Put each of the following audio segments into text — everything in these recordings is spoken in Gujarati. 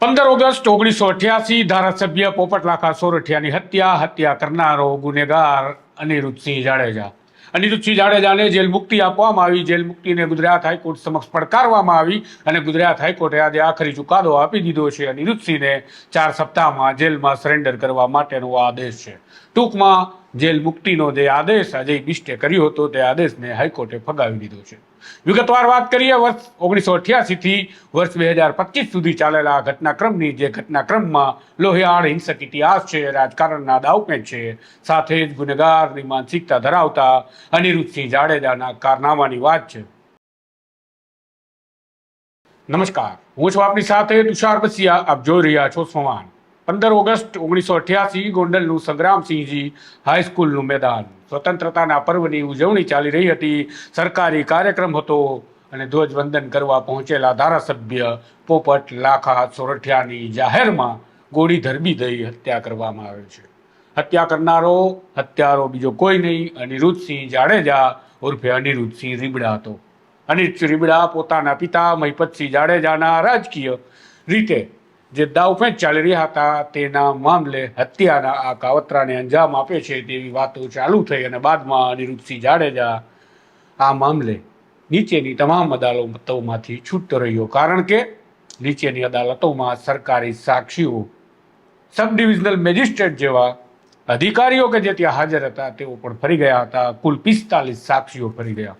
પંદર ઓગસ્ટ ઓગણીસો અઠ્યાસી ધારાસભ્ય પોપટલાખા સોરઠિયાની હત્યા હત્યા કરનારો ગુનેગાર અનિરુદ્ધસિંહ જાડેજા. અનિરુદ્ધસિંહ જાડેજાને જેલ મુક્તિ આપવામાં આવી. જેલ મુક્તિને ગુજરાત હાઈકોર્ટ સમક્ષ પડકારવામાં આવી અને ગુજરાત હાઈકોર્ટે આજે આખરી ચુકાદો આપી દીધો છે. અનિરુદ્ધસિંહને ચાર સપ્તાહમાં જેલમાં સરેન્ડર કરવા માટેનો આદેશ છે. ટૂંકમાં જેલ મુક્તિનો જે આદેશ અજય બિસ્ટે કર્યો હતો, તે આદેશને હાઈકોર્ટે ફગાવી દીધો છે. વિગતવાર વાત કરીએ, વર્ષ ઓગણીસો અઠ્યાસીથી વર્ષ બે હજાર પચીસ સુધી ચાલેલા આ ઘટનાક્રમની, જે ઘટનાક્રમમાં લોહિયાળ હિંસક ઇતિહાસ છે, રાજકારણના દાવપેચ છે, સાથે જ ગુનેગારની માનસિકતા ધરાવતા અનિરુદ્ધસિંહ જાડેજાના કારનામાની વાત છે. નમસ્કાર, હું છું આપની સાથે તુષાર બસિયા, આપ જોઈ રહ્યા છો સંવાન પંદર ઓગસ્ટ ઓગણીસો અઠ્યાસી ગોંડલનું સંગ્રામસિંહજી હાઈસ્કૂલનું મેદાન. સ્વતંત્રતાના પર્વની ઉજવણી ચાલી રહી હતી. સરકારી કાર્યક્રમ હતો અને ધ્વજવંદન કરવા પહોંચેલા ધારાસભ્ય પોપટ લાખા સોરઠિયાની જાહેરમાં ગોળી ધરબી દઈ હત્યા કરવામાં આવે છે. હત્યા કરનારો, હત્યારો બીજો કોઈ નહીં, અનિરુદ્ધસિંહ જાડેજા ઉર્ફે અનિરુદ્ધસિંહ રીબડા હતો. અનિરુદ્ધ રીબડા પોતાના પિતા મહિપતસિંહ જાડેજાના રાજકીય રીતે જે દાવપેચ ચાલી રહ્યા હતા, તેના મામલે હત્યાના આ કાવતરાને અંજામ આપે છે તેવી વાતો ચાલુ થઈ અને બાદમાં અનિરુદ્ધસિંહ જાડેજા આ મામલે નીચેની તમામ અદાલતોમાંથી છૂટતો રહ્યો. કારણ કે નીચેની અદાલતોમાં સરકારી સાક્ષીઓ સબ ડિવિઝનલ મેજિસ્ટ્રેટ જેવા અધિકારીઓ કે જે ત્યાં હાજર હતા, તેઓ પણ ફરી ગયા હતા. કુલ પિસ્તાલીસ સાક્ષીઓ ફરી ગયા.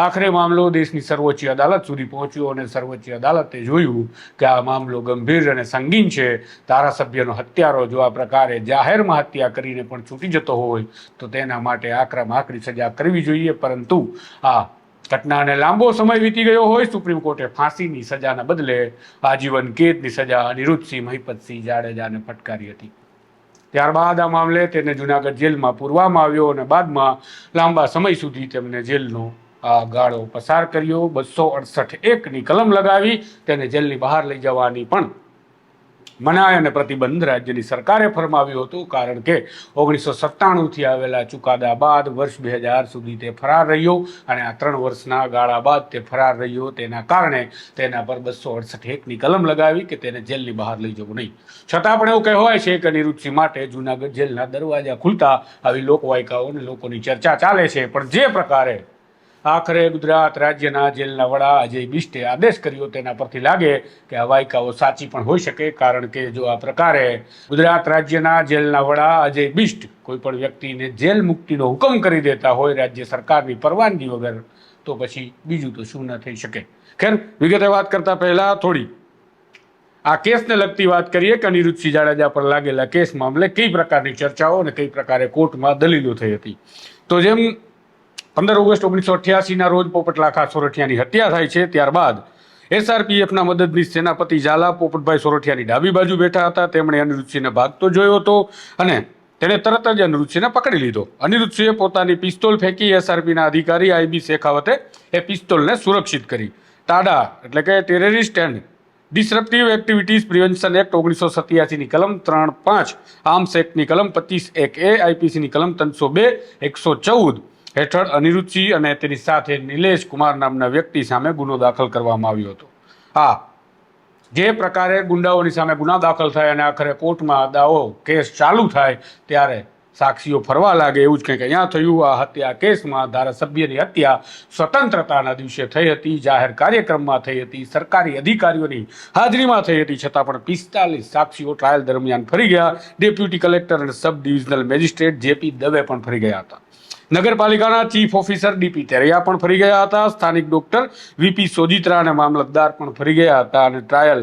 આખરે મામલો દેશની સર્વોચ્ચ અદાલત સુધી પહોંચ્યો અને સર્વોચ્ચ અદાલતે જોયું કે આ મામલો ગંભીર અને સંગીન છે. ધારાસભ્યનો હત્યારો જો આ પ્રકારે જાહેરમાં હત્યા કરીને પણ છૂટી જતો હોય, તો તેના માટે આકરામાં આકરી સજા કરવી જોઈએ. પરંતુ આ ઘટનાને લાંબો સમય વીતી ગયો હોય, સુપ્રીમ કોર્ટે ફાંસીની સજાના બદલે આજીવન કેદની સજા અનિરુદ્ધસિંહ મહિપતસિંહ જાડેજાને ફટકારી હતી. ત્યારબાદ આ મામલે તેને જુનાગઢ જેલમાં પૂરવામાં આવ્યો અને બાદમાં લાંબા સમય સુધી તેમને જેલનો ગાળો પસાર કર્યો, બસો અડસઠ એકની કલમ લગાવી, તેને જેલની બહાર લઈ જવાની પણ મનાય અને પ્રતિબંધ રાજ્યની સરકારે ફરમાવ્યું હતું. કારણ કે ઓગણીસો સત્તાણુંથી આવેલા ચુકાદા બાદ વર્ષ બે હજાર સુધી તે ફરાર રહ્યો અને આ ત્રણ વર્ષના ગાળા બાદ તે ફરાર રહ્યો. તેના કારણે તેના પર બસો અડસઠ એકની કલમ લગાવી કે તેને જેલની બહાર લઈ જવું નહીં. છતાં પણ એવું કહેવાય છે કે નિરુદ્ધસિંહ માટે જૂનાગઢ જેલના દરવાજા ખુલતા આવી લોકવાયકાઓ અને લોકોની ચર્ચા ચાલે છે. પણ જે પ્રકારે આખરે ગુજરાત રાજ્યના જેલના વડા અજય બિસ્ટે આદેશ કર્યો તેના પરથી લાગે કે આ વાયકાઓ સાચી પણ હોઈ શકે, કારણ કે જો આ પ્રકારે ગુજરાત રાજ્યના જેલના વડા અજય બિસ્ટ કોઈ પણ વ્યક્તિને જેલ મુક્તિનો હુકમ કરી દેતા હોય, રાજ્ય સરકારની પરવાનગી વગર, તો પછી બીજું તો શું ન થઈ શકે. ખેર, વિગતે વાત કરતા પહેલા થોડી. આ કેસને લગતી વાત કરીએ કે અનિરુદ્ધસિંહ જાડેજા પર લાગેલા કેસ મામલે કઈ પ્રકારની ચર્ચાઓ અને કઈ પ્રકારે કોર્ટમાં દલીલો થઈ હતી. તો જેમ પંદર ઓગસ્ટ ઓગણીસો અઠ્યાસીના રોજ પોપટલાખા સોરઠિયાની હત્યા થાય છે. ત્યારબાદ એસઆરપીએફના મદદનીશ સેનાપતિ ઝાલા પોપટભાઈ સોરઠિયાની ડાબી બાજુ બેઠા હતા. તેમણે અનિરુદ્ધસિંહને ભાગતો જોયો હતો અને તેણે તરત જ અનિરુદ્ધસિંહને પકડી લીધો. અનિરુદ્ધસિંહે પોતાની પિસ્તોલ ફેંકી એસઆરપીના અધિકારી આઈબી શેખાવતે એ પિસ્તોલને સુરક્ષિત કરી. ટાડા એટલે કે terrorist and disruptive activities prevention act ઓગણીસો સત્યાસીની કલમ ત્રણ પાંચ, આર્મ્સ એક્ટની કલમ પચીસ એક એ, આઈપીસીની કલમ ત્રણસો બે, એકસો ચૌદ હેઠળ અનિરુચિ અને તેની સાથે નિલેશ કુમાર નામના વ્યક્તિ સામે ગુનો દાખલ કરવામાં આવ્યો હતો. આ જે પ્રકારે ગુંડાઓની સામે ગુના દાખલ થાય અને આખરે કોર્ટમાં દાવો કેસ ચાલુ થાય ત્યારે સાક્ષીઓ ફરવા લાગે એવું જ કંઈક અહીંયા થયું. આ હત્યા કેસમાં ધારાસભ્યની હત્યા સ્વતંત્રતાના દિવસે થઈ હતી, જાહેર કાર્યક્રમમાં થઈ હતી, સરકારી અધિકારીઓની હાજરીમાં થઈ હતી, છતાં પણ પિસ્તાલીસ સાક્ષીઓ ટ્રાયલ દરમિયાન ફરી ગયા. ડેપ્યુટી કલેક્ટર અને sub divisional magistrate JP Dave પણ ફરી ગયા હતા. નગરપાલિકાના ચીફ ઓફિસર ડીપી તેરૈયા પણ ફરી ગયા હતા. સ્થાનિક ડોક્ટર વીપી સોજિત્રા અને મામલતદાર પણ ફરી ગયા હતા અને ટ્રાયલ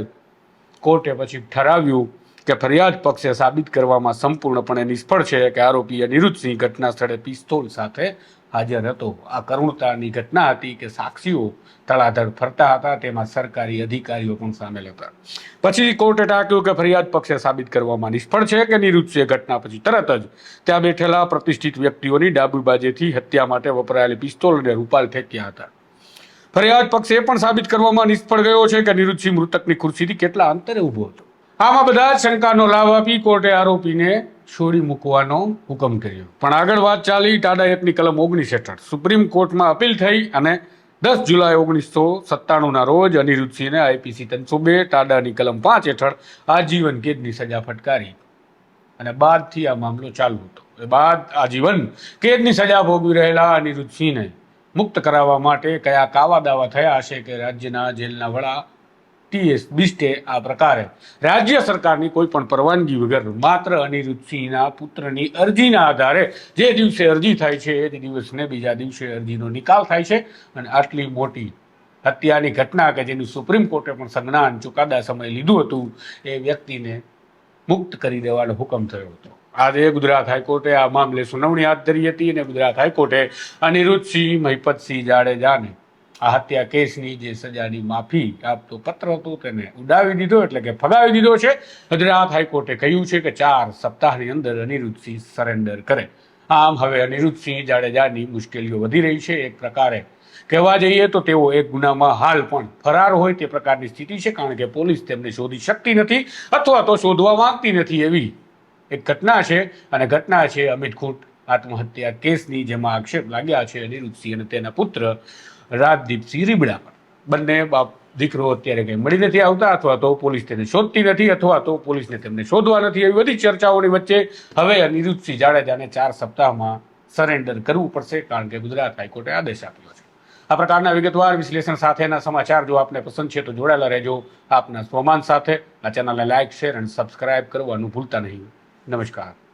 કોર્ટે પછી ઠરાવ્યું કે ફરિયાદ પક્ષે સાબિત કરવામાં સંપૂર્ણપણે નિષ્ફળ છે કે આરોપીએ અનિરુદ્ધસિંહ ઘટના સ્થળે પિસ્તોલ સાથે હાજર હતો. આ કરુણતાની ઘટના હતી કે સાક્ષીઓ તળાધડ ફરતા હતા, તેમાં સરકારી અધિકારીઓ પણ સામેલ હતા. પછી કોર્ટે ટાંક્યું કે ફરિયાદ પક્ષે સાબિત કરવામાં નિષ્ફળ છે કે નિરુદ્ધસિંહે ઘટના પછી તરત જ ત્યાં બેઠેલા પ્રતિષ્ઠિત વ્યક્તિઓની ડાબી બાજેથી હત્યા માટે વપરાયેલી પિસ્તોલ અને રૂપાલ ફેંક્યા હતા. ફરિયાદ પક્ષ એ પણ સાબિત કરવામાં નિષ્ફળ ગયો છે કે નિરુદ્ધસિંહ મૃતકની ખુરશીથી કેટલા અંતરે ઊભો હતો. આમાં બધા શંકાનો લાભ આપી કોર્ટે આરોપીને છોડી મૂકવાનો હુકમ કર્યો. પણ આગળ વાત ચાલી ટાડા એકની કલમ ઓગણીસ હેઠળ. સુપ્રીમ કોર્ટમાં અપીલ થઈ અને દસ જુલાઈ ઓગણીસો સત્તાણુંના રોજ અનિરુદ્ધસિંહને આઈપીસી ત્રણસો બે ટાડાની કલમ પાંચ હેઠળ આજીવન કેદની સજા ફટકારી. અને બાદથી આ મામલો ચાલુ હતો. એ બાદ આજીવન કેદની સજા ભોગવી રહેલા અનિરુદ્ધસિંહને મુક્ત કરાવવા માટે કયા કાવા દાવા થયા હશે કે રાજ્યના જેલના વડા ટીએસ બિસ્ટે આ પ્રકારે. રાજ્ય સરકારની કોઈ પણ પરવાનગી વગર માત્ર અનિરુદ્ધસિંહના પુત્રની અરજીના આધારે જે દિવસે અરજી થાય છે, એ દિવસને બીજા દિવસે અરજીનો નિકાલ થાય છે. અને આટલી મોટી હત્યાની ઘટના કે જેનું સુપ્રીમ કોર્ટે પણ સંજ્ઞાન ચુકાદા સમય લીધું હતું, એ વ્યક્તિને મુક્ત કરી દેવાનો હુકમ થયો હતો. આજે ગુજરાત હાઈકોર્ટે આ મામલે સુનાવણી હાથ ધરી હતી અને ગુજરાત હાઈકોર્ટે અનિરુદ્ધસિંહ મહિપતસિંહ જાડેજાને આ હત્યા કેસની જે સજાની માફી આપતો પત્ર હતો તેને ઉડાવી દીધો, એટલે કે ફગાવી દીધો છે. ગુજરાત હાઈકોર્ટે કહ્યું છે કે ચાર સપ્તાહની અંદર અનિરુદ્ધસિંહ સરેન્ડર કરે. આમ હવે અનિરુદ્ધસિંહ જાડેજાની મુશ્કેલીઓ વધી રહી છે. એક પ્રકારે કહેવા જઈએ તો તેઓ એક ગુનામાં હાલ પણ ફરાર હોય તે પ્રકારની સ્થિતિ છે, કારણ કે પોલીસ તેમને શોધી શકતી નથી અથવા તો શોધવા માંગતી નથી એવી એક ઘટના છે. અને ઘટના છે અમિત ખૂંટ આત્મહત્યા કેસની જેમાં આક્ષેપ લાગ્યા છે અનિરુદ્ધસિંહ અને તેના પુત્ર રાજદીપસિંહ રીબડા પર. બંને બાપ દીકરો અત્યારે કંઈ મળી નથી આવતા અથવા તો પોલીસ તેને શોધતી નથી અથવા તો પોલીસને તેમને શોધવા નથી એવી બધી ચર્ચાઓની વચ્ચે હવે અનિરુદ્ધસિંહ જાડેજાને ચાર સપ્તાહમાં સરેન્ડર કરવું પડશે કારણ કે ગુજરાત હાઈકોર્ટે આદેશ આપ્યો છે. આ પ્રકારના વિગતવાર વિશ્લેષણ સાથેના સમાચાર જો આપને પસંદ છે તો જોડાયેલા રહેજો આપના સ્વમાન સાથે. આ ચેનલને લાઇક, શેર અને સબસ્ક્રાઇબ કરવાનું ભૂલતા નહીં. નમસ્કાર.